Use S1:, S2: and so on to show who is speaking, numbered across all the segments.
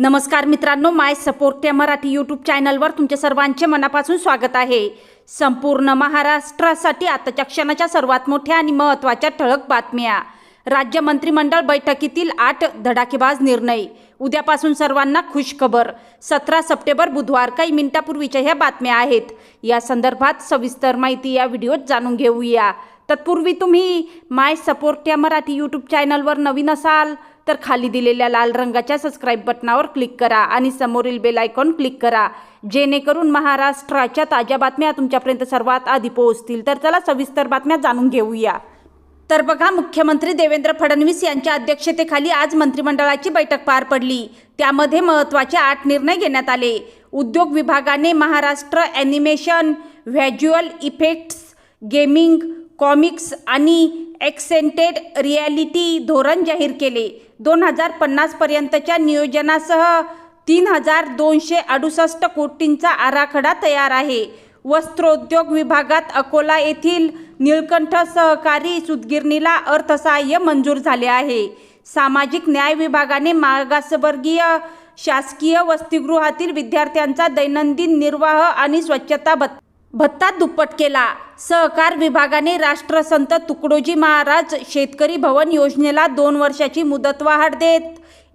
S1: नमस्कार मित्रांनो माय सपोर्ट या मराठी यूट्यूब चॅनलवर तुमच्या सर्वांचे मनापासून स्वागत आहे संपूर्ण महाराष्ट्रासाठी आताच्या क्षणाच्या सर्वात मोठ्या आणि महत्त्वाच्या ठळक बातम्या राज्य मंत्रिमंडळ बैठकीतील आठ धडाकेबाज निर्णय उद्यापासून सर्वांना खुशखबर सतरा सप्टेंबर बुधवार काही मिनिटापूर्वीच्या ह्या बातम्या आहेत या संदर्भात सविस्तर माहिती या व्हिडिओत जाणून घेऊया तत्पूर्वी तुम्ही माय सपोर्ट या मराठी यूट्यूब चॅनलवर नवीन असाल तर खाली दिलेल्या लाल रंगाच्या सबस्क्राईब बटनावर क्लिक करा आणि समोरील बेल आयकॉन क्लिक करा जेणेकरून महाराष्ट्राच्या ताज्या बातम्या तुमच्यापर्यंत सर्वात आधी पोहोचतील तर चला सविस्तर बातम्या जाणून घेऊया तर बघा मुख्यमंत्री देवेंद्र फडणवीस यांच्या अध्यक्षतेखाली आज मंत्रिमंडळाची बैठक पार पडली त्यामध्ये महत्त्वाचे आठ निर्णय घेण्यात आले उद्योग विभागाने Maharashtra animation visual effects gaming comics आणि एक्सेंटेड रियालिटी धोरण जाहीर केले दोन हजार पन्नासपर्यंतच्या नियोजनासह तीन हजार दोनशे अडुसष्ट कोटींचा आराखडा तयार आहे वस्त्रोद्योग विभागात अकोला येथील निळकंठ सहकारी सुदगिरणीला अर्थसहाय्य मंजूर झाले आहे सामाजिक न्याय विभागाने मागासवर्गीय शासकीय वसतिगृहातील विद्यार्थ्यांचा दैनंदिन निर्वाह आणि स्वच्छता बद भत्ता दुप्पट केला सहकार विभागाने राष्ट्रसंत तुकडोजी महाराज शेतकरी भवन योजनेला दोन वर्षाची मुदतवाढ देत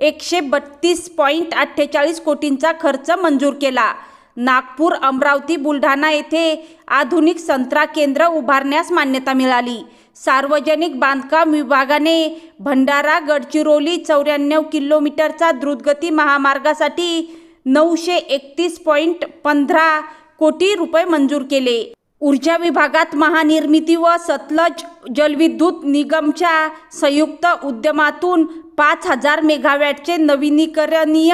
S1: एकशे बत्तीस पॉईंट अठ्ठेचाळीस कोटींचा खर्च मंजूर केला नागपूर अमरावती बुलढाणा येथे आधुनिक संत्रा केंद्र उभारण्यास मान्यता मिळाली सार्वजनिक बांधकाम विभागाने भंडारा गडचिरोली चौऱ्याण्णव किलोमीटरचा द्रुतगती महामार्गासाठी नऊशे एकतीस पॉईंट पंधरा कोटी रुपये मंजूर केले ऊर्जा विभागात महानिर्मिती व सतलज जलविद्युत निगमच्या संयुक्त उद्यमातून पाच हजार मेगावॅटचे नवीनीकरणीय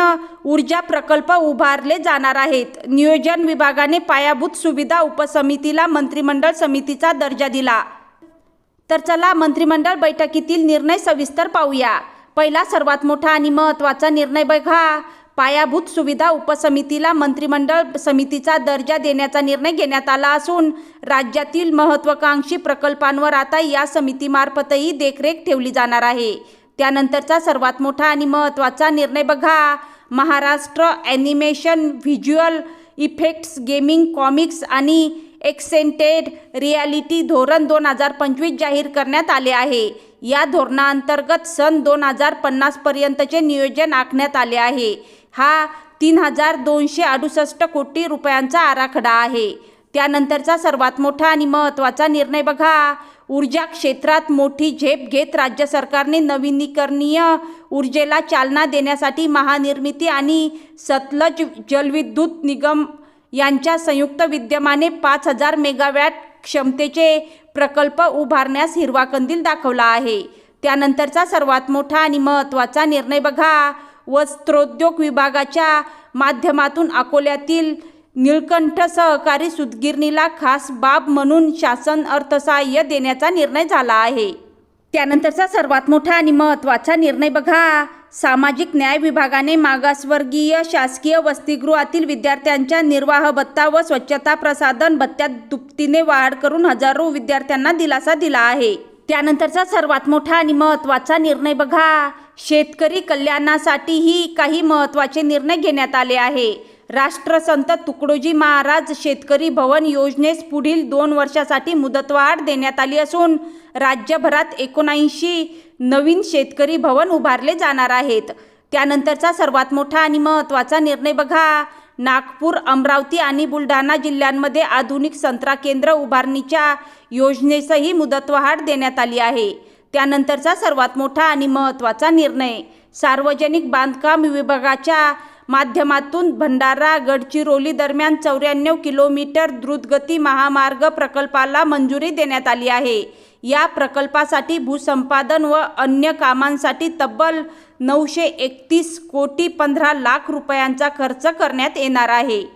S1: ऊर्जा प्रकल्प उभारले जाणार आहेत नियोजन विभागाने पायाभूत सुविधा उपसमितीला मंत्रिमंडळ समितीचा दर्जा दिला तर चला मंत्रिमंडळ बैठकीतील निर्णय सविस्तर पाहूया पहिला सर्वात मोठा आणि महत्त्वाचा निर्णय बघा पायाभूत सुविधा उपसमितीला मंत्रिमंडळ समितीचा दर्जा देण्याचा निर्णय घेण्यात आला असून राज्यातील महत्त्वाकांक्षी प्रकल्पांवर आता या समितीमार्फतही देखरेख ठेवली जाणार आहे त्यानंतरचा सर्वात मोठा आणि महत्त्वाचा निर्णय बघा Maharashtra animation visual effects gaming comics आणि एक्सेंटेड रियालिटी धोरण दोन हजार पंचवीस जाहीर करण्यात आले आहे या धोरणाअंतर्गत सन दोन हजार पन्नासपर्यंतचे नियोजन आखण्यात आले आहे हा तीन हजार दोनशे अडुसष्ट कोटी रुपयांचा आराखडा आहे त्यानंतरचा सर्वात मोठा आणि महत्त्वाचा निर्णय बघा ऊर्जा क्षेत्रात मोठी झेप घेत राज्य सरकारने नवीनीकरणीय ऊर्जेला चालना देण्यासाठी महानिर्मिती आणि सतलज जलविद्युत निगम यांच्या संयुक्त विद्यमाने पाच हजार मेगावॅट क्षमतेचे प्रकल्प उभारण्यास हिरवा कंदील दाखवला आहे त्यानंतरचा सर्वात मोठा आणि महत्त्वाचा निर्णय बघा वस्त्रोद्योग विभागाच्या माध्यमातून अकोल्यातील निळकंठ सहकारी सुदगिरणीला खास बाब म्हणून शासन अर्थसहाय्य देण्याचा निर्णय झाला आहे त्यानंतरचा सर्वात मोठा आणि महत्त्वाचा निर्णय बघा सामाजिक न्याय विभागाने मागासवर्गीय शासकीय वसतिगृहातील विद्यार्थ्यांच्या निर्वाह भत्ता व स्वच्छता प्रसाधन भत्त्यात दुप्तीने वाढ करून हजारो विद्यार्थ्यांना दिलासा दिला आहे त्यानंतरचा सर्वात मोठा आणि महत्त्वाचा निर्णय बघा शेतकरी कल्याणासाठीही काही महत्त्वाचे निर्णय घेण्यात आले आहे राष्ट्रसंत तुकडोजी महाराज शेतकरी भवन योजनेस पुढील दोन वर्षासाठी मुदतवाढ देण्यात आली असून राज्यभरात एकोणऐंशी नवीन शेतकरी भवन उभारले जाणार आहेत त्यानंतरचा सर्वात मोठा आणि महत्त्वाचा निर्णय बघा नागपूर अमरावती आणि बुलढाणा जिल्ह्यांमध्ये आधुनिक संत्रा केंद्र उभारणीच्या योजनेसही मुदतवाढ देण्यात आली आहे त्यानंतरचा सर्वात मोठा आणि महत्त्वाचा निर्णय सार्वजनिक बांधकाम विभागाच्या माध्यमातून भंडारा गडचिरोली दरम्यान चौऱ्याण्णव किलोमीटर द्रुतगती महामार्ग प्रकल्पाला मंजुरी देण्यात आली आहे या प्रकल्पासाठी भूसंपादन व अन्य कामांसाठी तब्बल नऊशे एकतीस कोटी पंधरा लाख रुपयांचा खर्च करण्यात येणार आहे